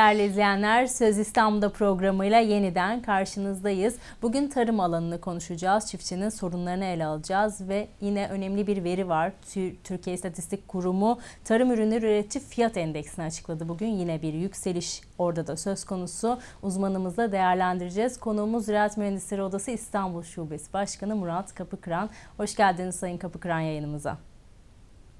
Değerli izleyenler, Söz İstanbul'da programıyla yeniden karşınızdayız. Bugün tarım alanını konuşacağız, çiftçinin sorunlarını ele alacağız ve yine önemli bir veri var. Türkiye İstatistik Kurumu Tarım Ürünleri Üretici Fiyat Endeksini açıkladı. Bugün yine bir yükseliş orada da söz konusu. Uzmanımızla değerlendireceğiz. Konuğumuz Ziraat Mühendisleri Odası İstanbul Şubesi Başkanı Murat Kapıkıran. Hoş geldiniz Sayın Kapıkıran yayınımıza.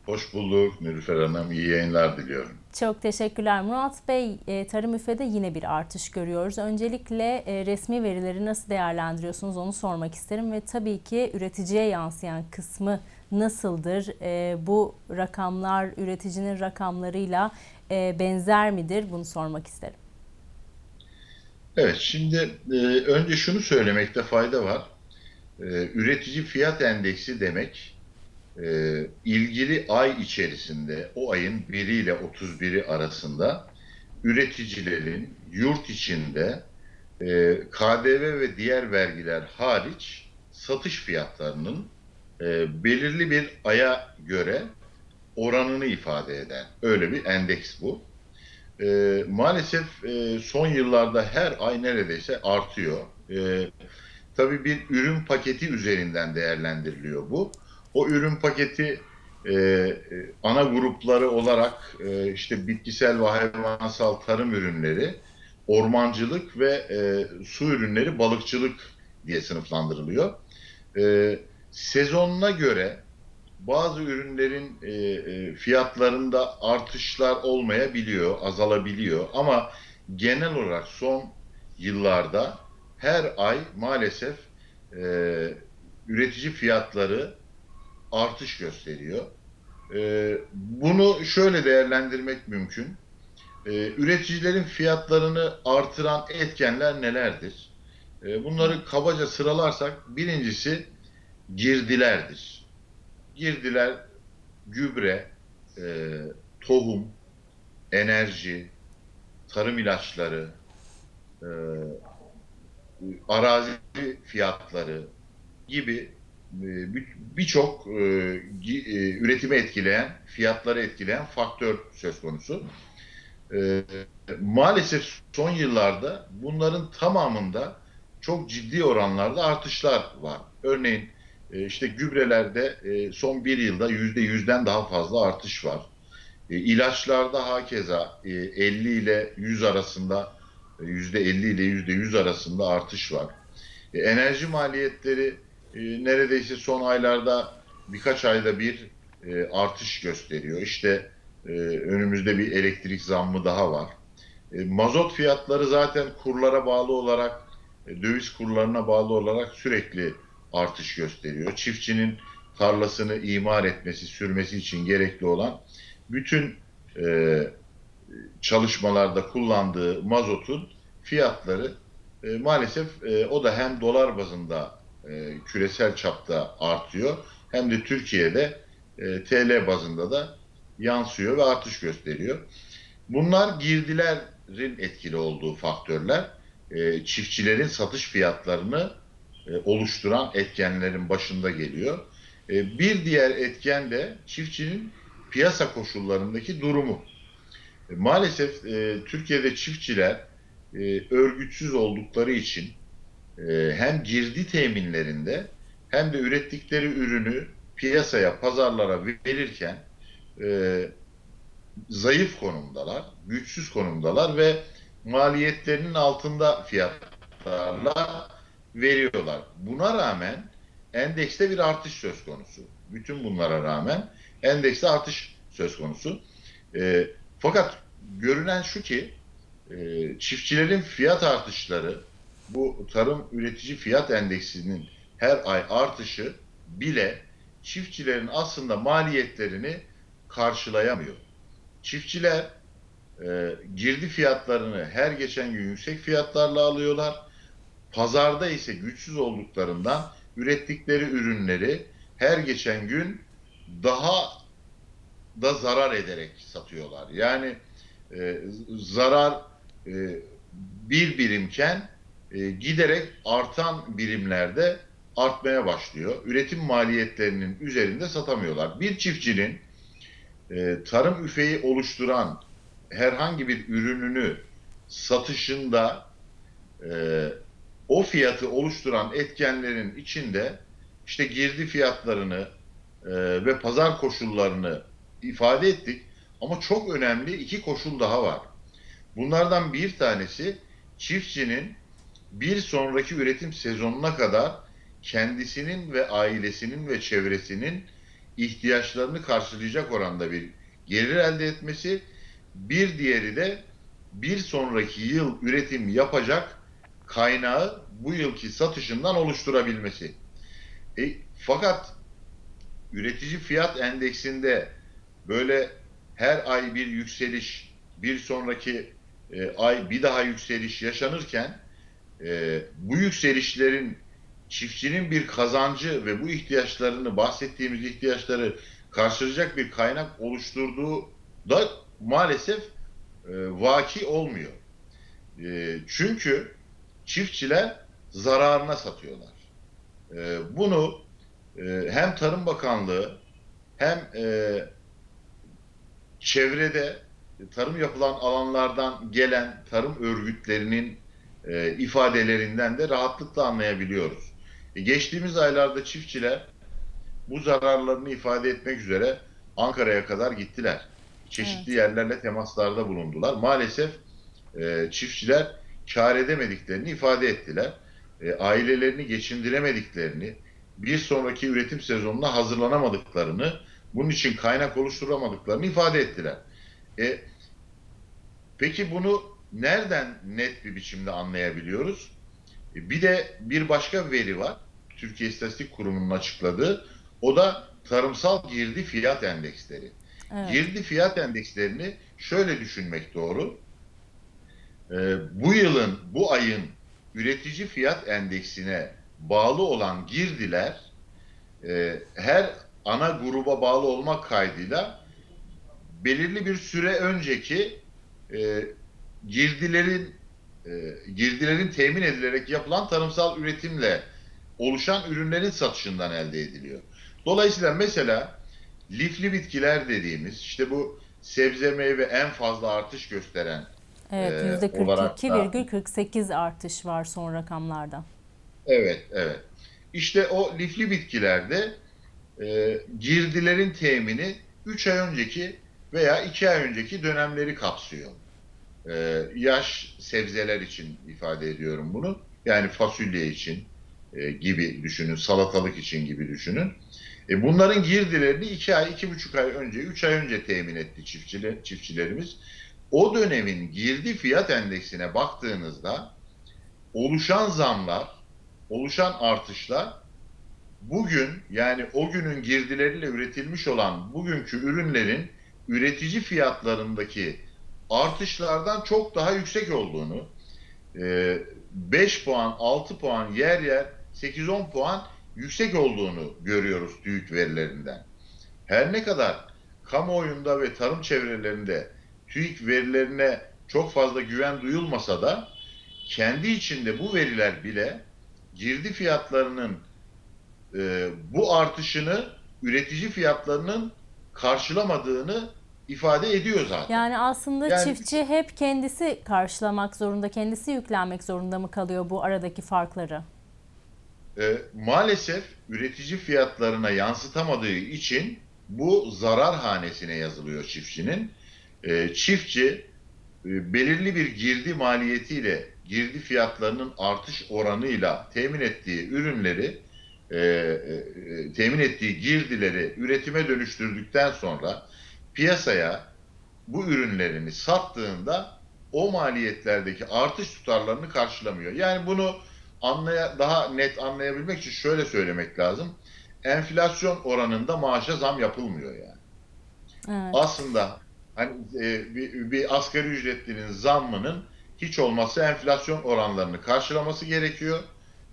Hoş bulduk Nilüfer Hanım. İyi yayınlar diliyorum. Çok teşekkürler Murat Bey. E, tarım üfede yine bir artış görüyoruz. Öncelikle e, resmi verileri nasıl değerlendiriyorsunuz onu sormak isterim ve tabii ki üreticiye yansıyan kısmı nasıldır? E, bu rakamlar üreticinin rakamlarıyla benzer midir? Bunu sormak isterim. Evet, şimdi önce şunu söylemekte fayda var. Üretici fiyat endeksi demek e, ilgili ay içerisinde o ayın 1 ile 31'i arasında üreticilerin yurt içinde e, KDV ve diğer vergiler hariç satış fiyatlarının e, belirli bir aya göre oranını ifade eden öyle bir endeks bu. E, maalesef e, son yıllarda her ay neredeyse artıyor. E, tabii bir ürün paketi üzerinden değerlendiriliyor bu. O ürün paketi e, e, ana grupları olarak e, işte bitkisel ve hayvansal tarım ürünleri, ormancılık ve e, su ürünleri, balıkçılık diye sınıflandırılıyor. E, sezonuna göre bazı ürünlerin e, e, fiyatlarında artışlar olmayabiliyor, azalabiliyor ama genel olarak son yıllarda her ay maalesef e, üretici fiyatları artış gösteriyor. E, bunu şöyle değerlendirmek mümkün. E, üreticilerin fiyatlarını artıran etkenler nelerdir? E, bunları kabaca sıralarsak birincisi girdilerdir. Girdiler gübre, e, tohum, enerji, tarım ilaçları, e, arazi fiyatları gibi birçok e, e, üretimi etkileyen, fiyatları etkileyen faktör söz konusu. Maalesef son yıllarda bunların tamamında çok ciddi oranlarda artışlar var. Örneğin işte gübrelerde son bir yılda yüzde yüzden daha fazla artış var. İlaçlarda hakeza 50 ile 100 arasında yüzde 50 ile yüzde 100 arasında artış var. Enerji maliyetleri e, neredeyse son aylarda birkaç ayda bir e, artış gösteriyor. İşte e, önümüzde bir elektrik zammı daha var. E, mazot fiyatları zaten kurlara bağlı olarak, e, döviz kurlarına bağlı olarak sürekli artış gösteriyor. Çiftçinin tarlasını imar etmesi, sürmesi için gerekli olan bütün e, çalışmalarda kullandığı mazotun fiyatları e, maalesef e, o da hem dolar bazında e, küresel çapta artıyor hem de Türkiye'de e, TL bazında da yansıyor ve artış gösteriyor. Bunlar girdilerin etkili olduğu faktörler. E, çiftçilerin satış fiyatlarını e, oluşturan etkenlerin başında geliyor. E, bir diğer etken de çiftçinin piyasa koşullarındaki durumu. E, maalesef e, Türkiye'de çiftçiler e, örgütsüz oldukları için hem girdi teminlerinde hem de ürettikleri ürünü piyasaya, pazarlara verirken e, zayıf konumdalar, güçsüz konumdalar ve maliyetlerinin altında fiyatlarla veriyorlar. Buna rağmen endekste bir artış söz konusu. Bütün bunlara rağmen endekste artış söz konusu. E, fakat görünen şu ki e, çiftçilerin fiyat artışları bu tarım üretici fiyat endeksinin her ay artışı bile çiftçilerin aslında maliyetlerini karşılayamıyor. Çiftçiler e, girdi fiyatlarını her geçen gün yüksek fiyatlarla alıyorlar. Pazarda ise güçsüz olduklarından ürettikleri ürünleri her geçen gün daha da zarar ederek satıyorlar. Yani e, zarar e, bir birimken e, giderek artan birimlerde artmaya başlıyor. Üretim maliyetlerinin üzerinde satamıyorlar. Bir çiftçinin e, tarım üfeği oluşturan herhangi bir ürününü satışında e, o fiyatı oluşturan etkenlerin içinde işte girdi fiyatlarını ve pazar koşullarını ifade ettik. Ama çok önemli iki koşul daha var. Bunlardan bir tanesi çiftçinin bir sonraki üretim sezonuna kadar kendisinin ve ailesinin ve çevresinin ihtiyaçlarını karşılayacak oranda bir gelir elde etmesi. Bir diğeri de bir sonraki yıl üretim yapacak kaynağı bu yılki satışından oluşturabilmesi. E, fakat üretici fiyat endeksinde böyle her ay bir yükseliş, bir sonraki e, ay bir daha yükseliş yaşanırken e, bu yükselişlerin çiftçinin bir kazancı ve bu ihtiyaçlarını bahsettiğimiz ihtiyaçları karşılayacak bir kaynak oluşturduğu da maalesef e, vaki olmuyor. E, çünkü çiftçiler zararına satıyorlar. E, bunu e, hem Tarım Bakanlığı hem e, çevrede tarım yapılan alanlardan gelen tarım örgütlerinin e, ifadelerinden de rahatlıkla anlayabiliyoruz. E, geçtiğimiz aylarda çiftçiler bu zararlarını ifade etmek üzere Ankara'ya kadar gittiler. Çeşitli yerlerle temaslarda bulundular. Maalesef e, çiftçiler kar edemediklerini ifade ettiler. E, ailelerini geçindiremediklerini, bir sonraki üretim sezonuna hazırlanamadıklarını, bunun için kaynak oluşturamadıklarını ifade ettiler. E, peki bunu nereden net bir biçimde anlayabiliyoruz? E, bir de bir başka veri var. Türkiye İstatistik Kurumu'nun açıkladığı. O da tarımsal girdi fiyat endeksleri. Evet. Girdi fiyat endekslerini şöyle düşünmek doğru. E, bu yılın, bu ayın üretici fiyat endeksine bağlı olan girdiler e, her ana gruba bağlı olmak kaydıyla belirli bir süre önceki e, girdilerin e, girdilerin temin edilerek yapılan tarımsal üretimle oluşan ürünlerin satışından elde ediliyor. Dolayısıyla mesela lifli bitkiler dediğimiz işte bu sebze meyve en fazla artış gösteren Evet, e, olarak da- %42,48 artış var son rakamlarda. Evet, evet. İşte o lifli bitkilerde e, girdilerin temini 3 ay önceki veya 2 ay önceki dönemleri kapsıyor. E, yaş sebzeler için ifade ediyorum bunu. Yani fasulye için e, gibi düşünün, salatalık için gibi düşünün. E, bunların girdilerini 2 ay, 2,5 ay önce, 3 ay önce temin etti çiftçiler, çiftçilerimiz. O dönemin girdi fiyat endeksine baktığınızda oluşan zamlar, oluşan artışlar bugün yani o günün girdileriyle üretilmiş olan bugünkü ürünlerin üretici fiyatlarındaki artışlardan çok daha yüksek olduğunu, e, 5 puan, 6 puan yer yer 8-10 puan yüksek olduğunu görüyoruz TÜİK verilerinden. Her ne kadar kamuoyunda ve tarım çevrelerinde TÜİK verilerine çok fazla güven duyulmasa da kendi içinde bu veriler bile girdi fiyatlarının e, bu artışını üretici fiyatlarının karşılamadığını ifade ediyor zaten. Yani aslında Yani- çiftçi hep kendisi karşılamak zorunda, kendisi yüklenmek zorunda mı kalıyor bu aradaki farkları? E, maalesef üretici fiyatlarına yansıtamadığı için bu zarar hanesine yazılıyor çiftçinin. E, çiftçi e, belirli bir girdi maliyetiyle, girdi fiyatlarının artış oranıyla temin ettiği ürünleri, e, e, temin ettiği girdileri üretime dönüştürdükten sonra piyasaya bu ürünlerini sattığında o maliyetlerdeki artış tutarlarını karşılamıyor. Yani bunu anlaya, daha net anlayabilmek için şöyle söylemek lazım. Enflasyon oranında maaşa zam yapılmıyor yani. Evet. Aslında hani e, bir, bir asgari ücretlinin zammının hiç olmazsa enflasyon oranlarını karşılaması gerekiyor.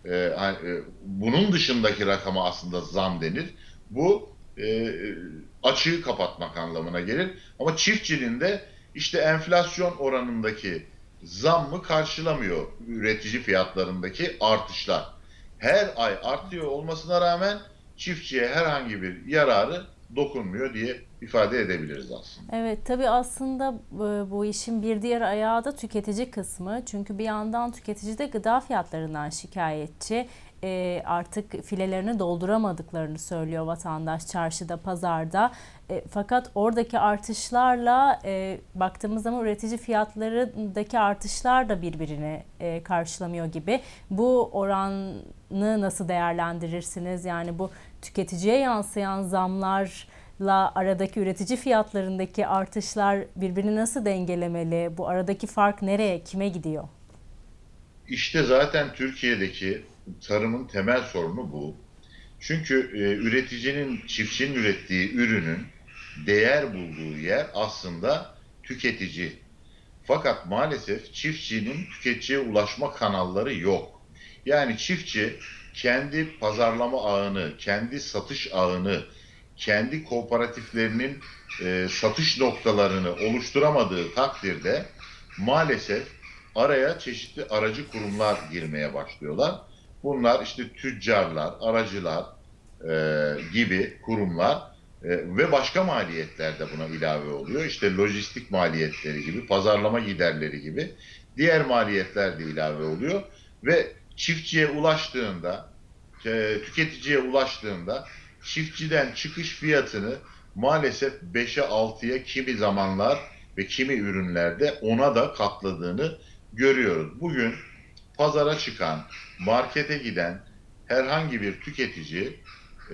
E, hani, e, bunun dışındaki rakama aslında zam denir. Bu e, açığı kapatmak anlamına gelir. Ama çiftçinin de işte enflasyon oranındaki zammı karşılamıyor üretici fiyatlarındaki artışlar. Her ay artıyor olmasına rağmen çiftçiye herhangi bir yararı dokunmuyor diye ifade edebiliriz aslında. Evet, tabii aslında e, bu işin bir diğer ayağı da tüketici kısmı. Çünkü bir yandan tüketici de gıda fiyatlarından şikayetçi. E, artık filelerini dolduramadıklarını söylüyor vatandaş çarşıda, pazarda. E, fakat oradaki artışlarla e, baktığımız zaman üretici fiyatlarındaki artışlar da birbirini e, karşılamıyor gibi. Bu oranı nasıl değerlendirirsiniz? Yani bu tüketiciye yansıyan zamlarla aradaki üretici fiyatlarındaki artışlar birbirini nasıl dengelemeli? Bu aradaki fark nereye, kime gidiyor? İşte zaten Türkiye'deki tarımın temel sorunu bu. Çünkü e, üreticinin, çiftçinin ürettiği ürünün değer bulduğu yer aslında tüketici. Fakat maalesef çiftçinin tüketiciye ulaşma kanalları yok. Yani çiftçi kendi pazarlama ağını, kendi satış ağını, kendi kooperatiflerinin e, satış noktalarını oluşturamadığı takdirde maalesef araya çeşitli aracı kurumlar girmeye başlıyorlar. Bunlar işte tüccarlar, aracılar e, gibi kurumlar e, ve başka maliyetler de buna ilave oluyor. İşte lojistik maliyetleri gibi, pazarlama giderleri gibi diğer maliyetler de ilave oluyor ve çiftçiye ulaştığında, e, tüketiciye ulaştığında çiftçiden çıkış fiyatını maalesef 5'e 6'ya kimi zamanlar ve kimi ürünlerde ona da katladığını görüyoruz. Bugün pazara çıkan, markete giden herhangi bir tüketici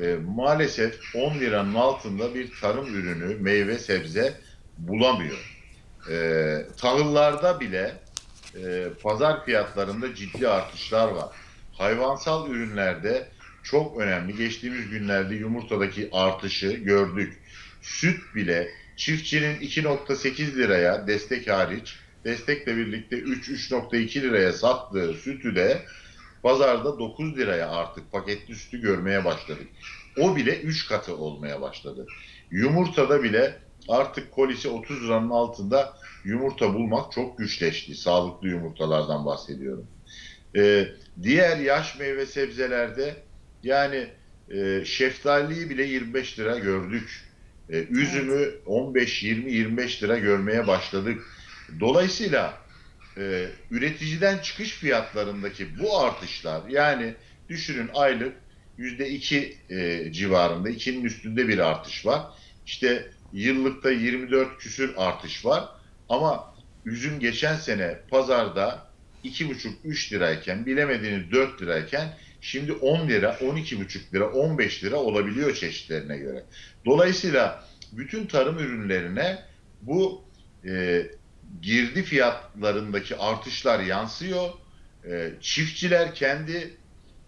e, maalesef 10 liranın altında bir tarım ürünü, meyve, sebze bulamıyor. E, tahıllarda bile e, pazar fiyatlarında ciddi artışlar var. Hayvansal ürünlerde çok önemli. Geçtiğimiz günlerde yumurtadaki artışı gördük. Süt bile çiftçinin 2.8 liraya destek hariç destekle birlikte 3-3.2 liraya sattığı sütü de pazarda 9 liraya artık paketli sütü görmeye başladık. O bile 3 katı olmaya başladı. Yumurtada bile artık kolisi 30 liranın altında yumurta bulmak çok güçleşti. Sağlıklı yumurtalardan bahsediyorum. Ee, diğer yaş meyve sebzelerde yani e, şeftaliyi bile 25 lira gördük. E, üzümü 15, 20, 25 lira görmeye başladık. Dolayısıyla e, üreticiden çıkış fiyatlarındaki bu artışlar yani düşünün aylık yüzde iki e, civarında, ikinin üstünde bir artış var. İşte yıllıkta 24 küsür artış var. Ama üzüm geçen sene pazarda 2,5-3 lirayken bilemediğiniz 4 lirayken şimdi 10 lira, 12,5 lira, 15 lira olabiliyor çeşitlerine göre. Dolayısıyla bütün tarım ürünlerine bu e, girdi fiyatlarındaki artışlar yansıyor. E, çiftçiler kendi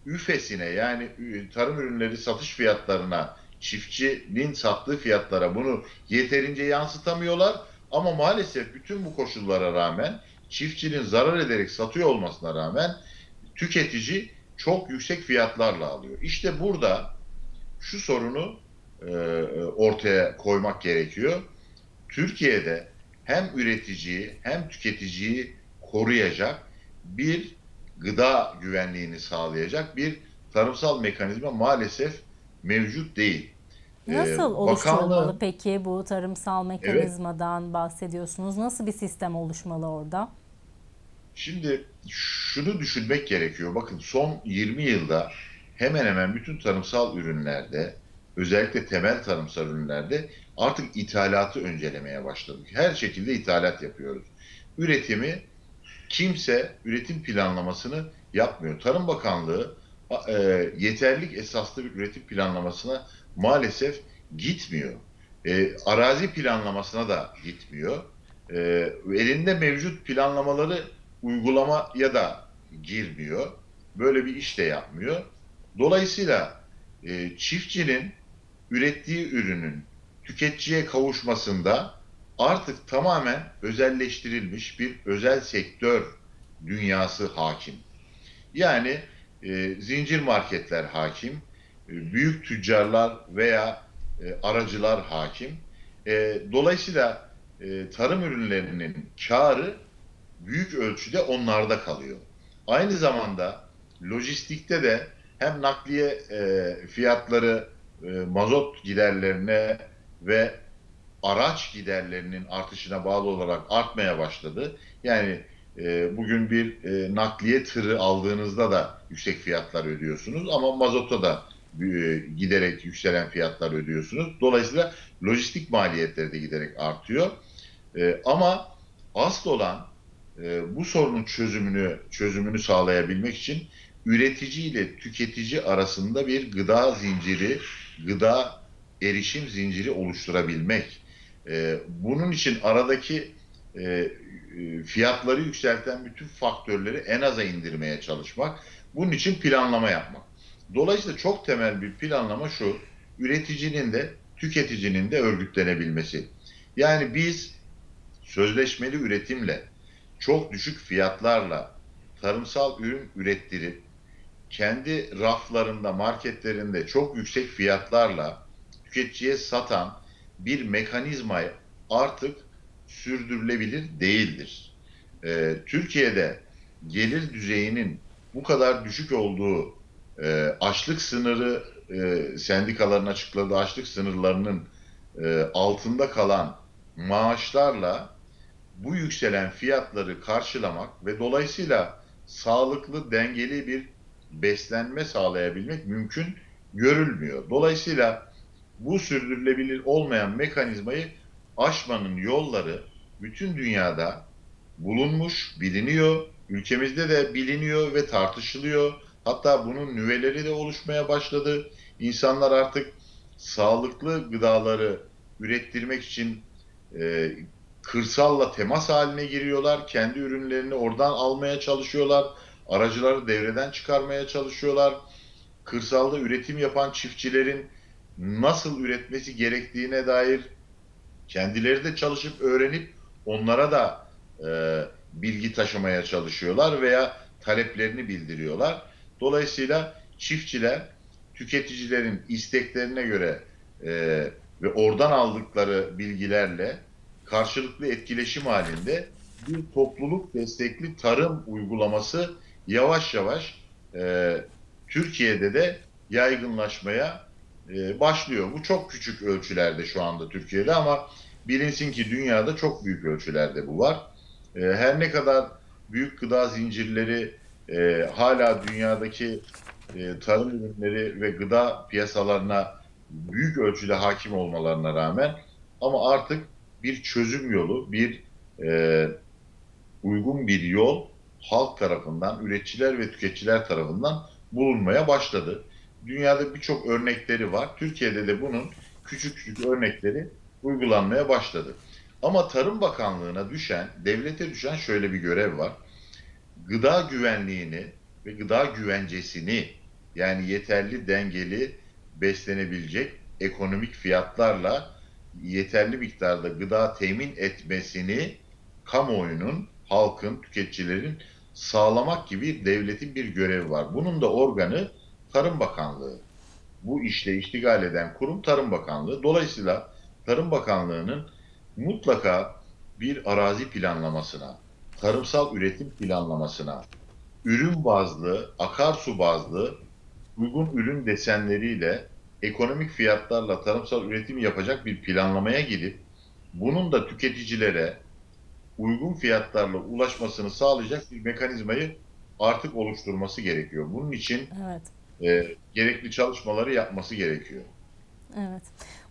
üfesine yani e, tarım ürünleri satış fiyatlarına çiftçinin sattığı fiyatlara bunu yeterince yansıtamıyorlar. Ama maalesef bütün bu koşullara rağmen çiftçinin zarar ederek satıyor olmasına rağmen tüketici çok yüksek fiyatlarla alıyor. İşte burada şu sorunu e, ortaya koymak gerekiyor. Türkiye'de hem üreticiyi hem tüketiciyi koruyacak bir gıda güvenliğini sağlayacak bir tarımsal mekanizma maalesef mevcut değil. Nasıl Ee, oluşturulmalı bakanlığın- peki bu tarımsal mekanizmadan bahsediyorsunuz? Nasıl bir sistem oluşmalı orada? Şimdi şunu düşünmek gerekiyor. Bakın son 20 yılda hemen hemen bütün tarımsal ürünlerde özellikle temel tarımsal ürünlerde artık ithalatı öncelemeye başladık. Her şekilde ithalat yapıyoruz. Üretimi kimse üretim planlamasını yapmıyor. Tarım Bakanlığı e, yeterlik esaslı bir üretim planlamasına maalesef gitmiyor. E, arazi planlamasına da gitmiyor. E, elinde mevcut planlamaları uygulamaya da girmiyor. Böyle bir iş de yapmıyor. Dolayısıyla e, çiftçinin ürettiği ürünün tüketiciye kavuşmasında artık tamamen özelleştirilmiş bir özel sektör dünyası hakim. Yani e, zincir marketler hakim, e, büyük tüccarlar veya e, aracılar hakim. E, dolayısıyla e, tarım ürünlerinin karı büyük ölçüde onlarda kalıyor. Aynı zamanda lojistikte de hem nakliye e, fiyatları e, mazot giderlerine ve araç giderlerinin artışına bağlı olarak artmaya başladı. Yani e, bugün bir e, nakliye tırı aldığınızda da yüksek fiyatlar ödüyorsunuz ama mazota da e, giderek yükselen fiyatlar ödüyorsunuz. Dolayısıyla lojistik maliyetleri de giderek artıyor. E, ama asıl olan e, bu sorunun çözümünü çözümünü sağlayabilmek için üretici ile tüketici arasında bir gıda zinciri, gıda erişim zinciri oluşturabilmek. E, bunun için aradaki e, e, fiyatları yükselten bütün faktörleri en aza indirmeye çalışmak. Bunun için planlama yapmak. Dolayısıyla çok temel bir planlama şu, üreticinin de tüketicinin de örgütlenebilmesi. Yani biz sözleşmeli üretimle, çok düşük fiyatlarla tarımsal ürün ürettirip, kendi raflarında, marketlerinde çok yüksek fiyatlarla tüketiciye satan bir mekanizma artık sürdürülebilir değildir. Ee, Türkiye'de gelir düzeyinin bu kadar düşük olduğu e, açlık sınırı e, sendikaların açıkladığı açlık sınırlarının e, altında kalan maaşlarla bu yükselen fiyatları karşılamak ve dolayısıyla sağlıklı, dengeli bir beslenme sağlayabilmek mümkün görülmüyor. Dolayısıyla bu sürdürülebilir olmayan mekanizmayı aşmanın yolları bütün dünyada bulunmuş, biliniyor. Ülkemizde de biliniyor ve tartışılıyor. Hatta bunun nüveleri de oluşmaya başladı. İnsanlar artık sağlıklı gıdaları ürettirmek için e, kırsalla temas haline giriyorlar. Kendi ürünlerini oradan almaya çalışıyorlar. Aracıları devreden çıkarmaya çalışıyorlar. Kırsalda üretim yapan çiftçilerin nasıl üretmesi gerektiğine dair kendileri de çalışıp öğrenip onlara da e, bilgi taşımaya çalışıyorlar veya taleplerini bildiriyorlar. Dolayısıyla çiftçiler tüketicilerin isteklerine göre e, ve oradan aldıkları bilgilerle karşılıklı etkileşim halinde bir topluluk destekli tarım uygulaması yavaş yavaş e, Türkiye'de de yaygınlaşmaya e, başlıyor. Bu çok küçük ölçülerde şu anda Türkiye'de ama bilinsin ki dünyada çok büyük ölçülerde bu var. E, her ne kadar büyük gıda zincirleri e, hala dünyadaki e, tarım ürünleri ve gıda piyasalarına büyük ölçüde hakim olmalarına rağmen ama artık bir çözüm yolu, bir e, uygun bir yol halk tarafından, üreticiler ve tüketiciler tarafından bulunmaya başladı. Dünyada birçok örnekleri var. Türkiye'de de bunun küçük küçük örnekleri uygulanmaya başladı. Ama Tarım Bakanlığı'na düşen, devlete düşen şöyle bir görev var. Gıda güvenliğini ve gıda güvencesini yani yeterli dengeli beslenebilecek ekonomik fiyatlarla yeterli miktarda gıda temin etmesini kamuoyunun, halkın, tüketicilerin sağlamak gibi devletin bir görevi var. Bunun da organı Tarım Bakanlığı. Bu işle iştigal eden kurum Tarım Bakanlığı. Dolayısıyla Tarım Bakanlığı'nın mutlaka bir arazi planlamasına, tarımsal üretim planlamasına, ürün bazlı, akarsu bazlı uygun ürün desenleriyle ekonomik fiyatlarla tarımsal üretim yapacak bir planlamaya gidip bunun da tüketicilere uygun fiyatlarla ulaşmasını sağlayacak bir mekanizmayı artık oluşturması gerekiyor. Bunun için Evet. E, gerekli çalışmaları yapması gerekiyor. Evet.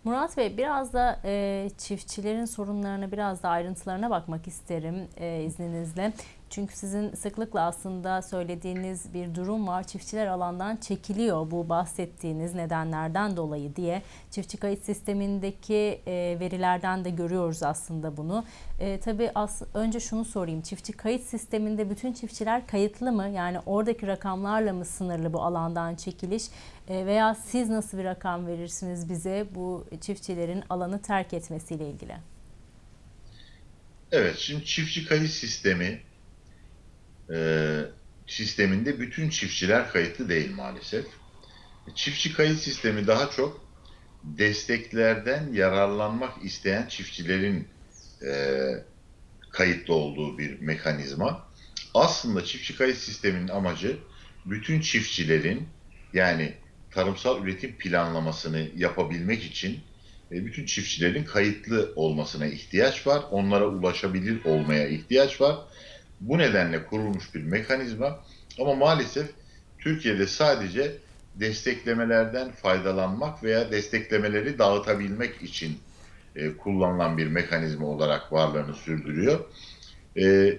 Murat Bey biraz da e, çiftçilerin sorunlarına biraz da ayrıntılarına bakmak isterim e, izninizle. Çünkü sizin sıklıkla aslında söylediğiniz bir durum var. Çiftçiler alandan çekiliyor bu bahsettiğiniz nedenlerden dolayı diye. Çiftçi kayıt sistemindeki e, verilerden de görüyoruz aslında bunu. E, tabii as önce şunu sorayım. Çiftçi kayıt sisteminde bütün çiftçiler kayıtlı mı? Yani oradaki rakamlarla mı sınırlı bu alandan çekiliş? E, veya siz nasıl bir rakam verirsiniz bize bu çiftçilerin alanı terk etmesiyle ilgili? Evet, şimdi çiftçi kayıt sistemi e, sisteminde bütün çiftçiler kayıtlı değil maalesef. Çiftçi kayıt sistemi daha çok desteklerden yararlanmak isteyen çiftçilerin e, kayıtlı olduğu bir mekanizma. Aslında çiftçi kayıt sisteminin amacı bütün çiftçilerin yani tarımsal üretim planlamasını yapabilmek için e, bütün çiftçilerin kayıtlı olmasına ihtiyaç var. Onlara ulaşabilir olmaya ihtiyaç var. Bu nedenle kurulmuş bir mekanizma ama maalesef Türkiye'de sadece desteklemelerden faydalanmak veya desteklemeleri dağıtabilmek için e, kullanılan bir mekanizma olarak varlığını sürdürüyor. E,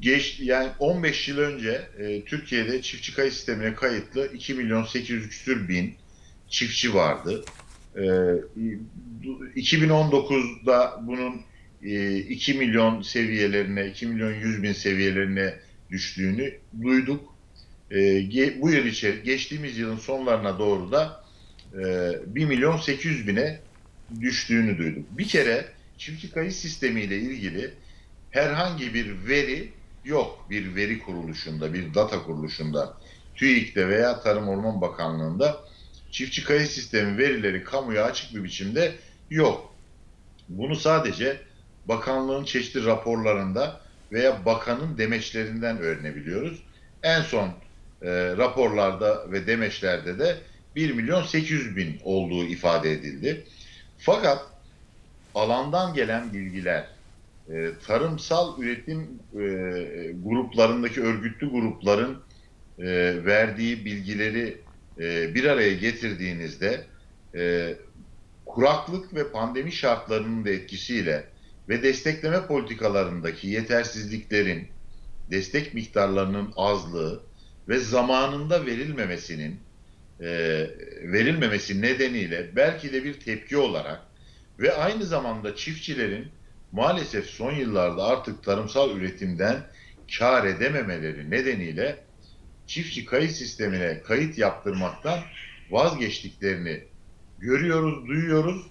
geç yani 15 yıl önce e, Türkiye'de çiftçi kayıt sistemine kayıtlı 2 milyon 800 küsür bin çiftçi vardı. E, 2019'da bunun 2 milyon seviyelerine, 2 milyon 100 bin seviyelerine düştüğünü duyduk. E, bu yıl içeri, geçtiğimiz yılın sonlarına doğru da e, 1 milyon 800 bine düştüğünü duyduk. Bir kere çiftçi kayıt sistemiyle ilgili herhangi bir veri yok bir veri kuruluşunda, bir data kuruluşunda, TÜİK'te veya Tarım Orman Bakanlığı'nda çiftçi kayıt sistemi verileri kamuya açık bir biçimde yok. Bunu sadece bakanlığın çeşitli raporlarında veya bakanın demeçlerinden öğrenebiliyoruz. En son e, raporlarda ve demeçlerde de 1 milyon 800 bin olduğu ifade edildi. Fakat alandan gelen bilgiler, e, tarımsal üretim e, gruplarındaki örgütlü grupların e, verdiği bilgileri e, bir araya getirdiğinizde e, kuraklık ve pandemi şartlarının da etkisiyle ve destekleme politikalarındaki yetersizliklerin, destek miktarlarının azlığı ve zamanında verilmemesinin e, verilmemesi nedeniyle belki de bir tepki olarak ve aynı zamanda çiftçilerin maalesef son yıllarda artık tarımsal üretimden kar edememeleri nedeniyle çiftçi kayıt sistemine kayıt yaptırmaktan vazgeçtiklerini görüyoruz, duyuyoruz.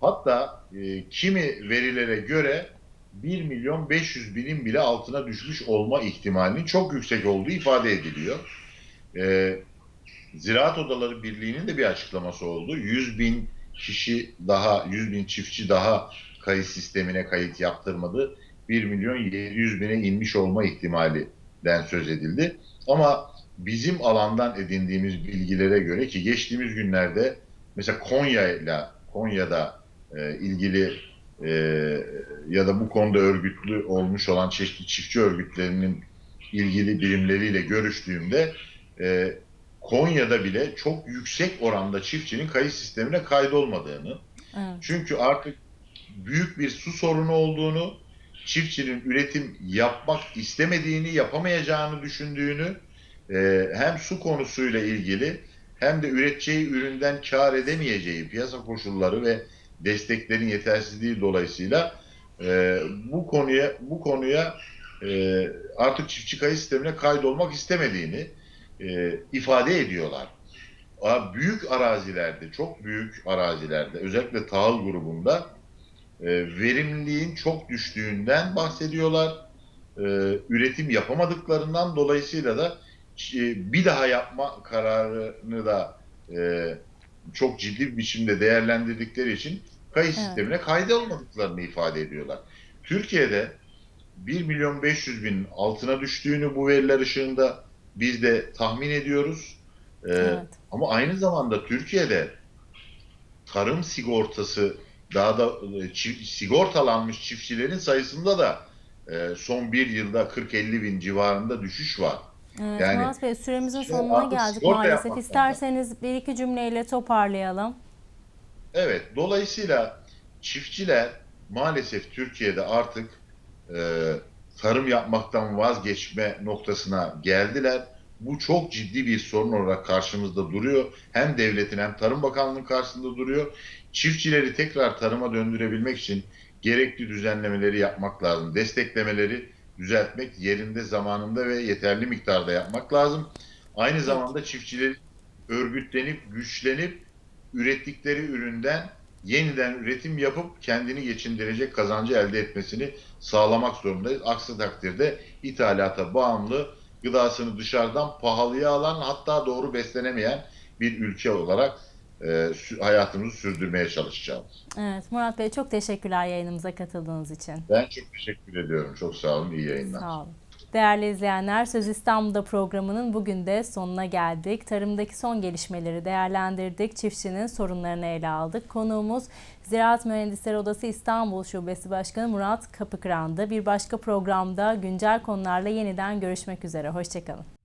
Hatta e, kimi verilere göre 1 milyon 500 binin bile altına düşmüş olma ihtimalinin çok yüksek olduğu ifade ediliyor. E, Ziraat Odaları Birliği'nin de bir açıklaması oldu. 100 bin kişi daha, 100 bin çiftçi daha kayıt sistemine kayıt yaptırmadı. 1 milyon 700 bine inmiş olma ihtimalinden söz edildi. Ama bizim alandan edindiğimiz bilgilere göre ki geçtiğimiz günlerde mesela Konya ile Konya'da e, ilgili e, ya da bu konuda örgütlü olmuş olan çeşitli çiftçi örgütlerinin ilgili birimleriyle görüştüğümde e, Konya'da bile çok yüksek oranda çiftçinin kayıt sistemine kaydolmadığını Evet. çünkü artık büyük bir su sorunu olduğunu, çiftçinin üretim yapmak istemediğini, yapamayacağını düşündüğünü e, hem su konusuyla ilgili hem de üreteceği üründen kar edemeyeceği piyasa koşulları ve desteklerin yetersizliği dolayısıyla e, bu konuya bu konuya e, artık çiftçi kayıt sistemine kaydolmak istemediğini e, ifade ediyorlar. A- Büyük arazilerde, çok büyük arazilerde, özellikle tahıl grubunda e, verimliliğin çok düştüğünden bahsediyorlar. E, üretim yapamadıklarından dolayısıyla da e, bir daha yapma kararını da e, çok ciddi bir biçimde değerlendirdikleri için kayıt Evet. sistemine kaydolmadıklarını ifade ediyorlar. Türkiye'de 1 milyon 500 bin altına düştüğünü bu veriler ışığında biz de tahmin ediyoruz. E, Evet. ama aynı zamanda Türkiye'de tarım sigortası daha da e, çi- sigortalanmış çiftçilerin sayısında da e, son bir yılda 40-50 bin civarında düşüş var. Evet, Yani- Murat Bey süremizin sonuna geldik maalesef. İsterseniz bir iki cümleyle toparlayalım. Evet, dolayısıyla çiftçiler maalesef Türkiye'de artık e, tarım yapmaktan vazgeçme noktasına geldiler. Bu çok ciddi bir sorun olarak karşımızda duruyor. Hem devletin hem Tarım Bakanlığı'nın karşısında duruyor. Çiftçileri tekrar tarıma döndürebilmek için gerekli düzenlemeleri yapmak lazım. Desteklemeleri düzeltmek yerinde, zamanında ve yeterli miktarda yapmak lazım. Aynı zamanda çiftçileri örgütlenip, güçlenip ürettikleri üründen yeniden üretim yapıp kendini geçindirecek kazancı elde etmesini sağlamak zorundayız. Aksi takdirde ithalata bağımlı, gıdasını dışarıdan pahalıya alan hatta doğru beslenemeyen bir ülke olarak e, hayatımızı sürdürmeye çalışacağız. Evet Murat Bey çok teşekkürler yayınımıza katıldığınız için. Ben çok teşekkür ediyorum. Çok sağ olun. İyi yayınlar. Sağ olun. Değerli izleyenler, Söz İstanbul'da programının bugün de sonuna geldik. Tarımdaki son gelişmeleri değerlendirdik. Çiftçinin sorunlarını ele aldık. Konuğumuz Ziraat Mühendisleri Odası İstanbul Şubesi Başkanı Murat Kapıkıran'dı. Bir başka programda güncel konularla yeniden görüşmek üzere. Hoşçakalın.